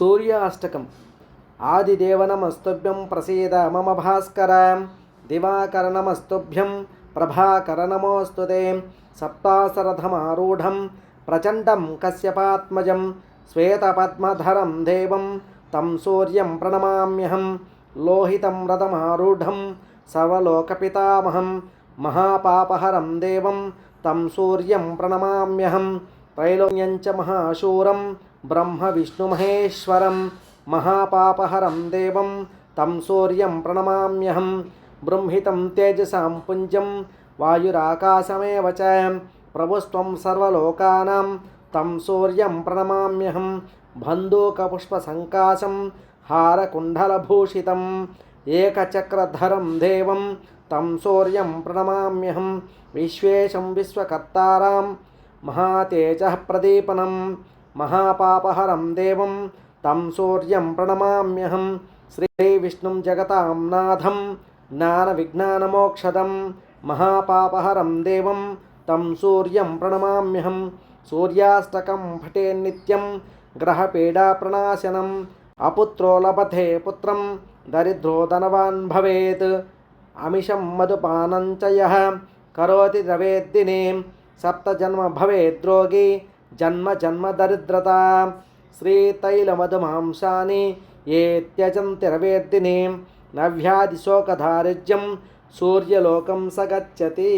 సూర్యాష్టకం. ఆదిదేవనమస్తుభ్యం ప్రసీద మమ భాస్కర. దివాకరణమస్తుభ్యం ప్రభాకరణమోస్తుతే. సప్తాసరథమారూఢం ప్రచండం కశ్యపాత్మజం శ్వేతపద్మధరం దేవం తం సూర్యం ప్రణమామ్యహం లోహితం రథమారూఢం సర్వలోకపితామహం మహాపాపహరం దేవం తం సూర్యం ప్రణమామ్యహం త్రైలోక్యంచ మహాశూరం బ్రహ్మ విష్ణుమహేశ్వరం మహాపాపహరం దేవం తం సూర్యం ప్రణమామ్యహం బృంహితం తేజసాం పుంజం వాయురాకాశమేవ చ ప్రభుస్త్వం సర్వలోకానాం తం సూర్యం ప్రణమామ్యహం బంధూకపుష్పసంకాశం హారకుండలభూషితం ఏకచక్రధరం దేవం తం సూర్యం ప్రణమామ్యహం విశ్వేశం విశ్వకర్తారాం మహాతేజ ప్రదీపనం మహాపాపహరం దేవం తం సూర్యం ప్రణమామ్యహం శ్రీవిష్ణుం జగతాం నాథం జ్ఞానవిజ్ఞానమోక్షదం మహాపాపహరం దేవం తం సూర్యం ప్రణమామ్యహం సూర్యాష్టకం పఠే నిత్యం గ్రహపీడాప్రణాశనం అపుత్రో లభతే పుత్రం దరిద్రో ధనవాన్ భవేత్ అమిషం మధుపానం చ కరోతి ద్రవేద్దినే సప్తజన్మ భవేద్రోగి జన్మ జన్మ దరిద్రత. శ్రీతైలమధమాంసాని ఏ త్యజంతిరవేర్దిని నవ్యాదిశోకధారిజ్యం సూర్యలోకం సగచ్చతి.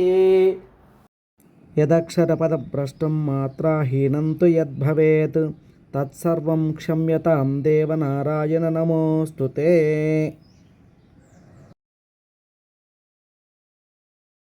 యదక్షరపదభ్రష్టం మాత్రాహీనం తు యద్భవేత్. తత్సర్వం క్షమ్యతాం దేవనారాయణ నమోస్తుతే.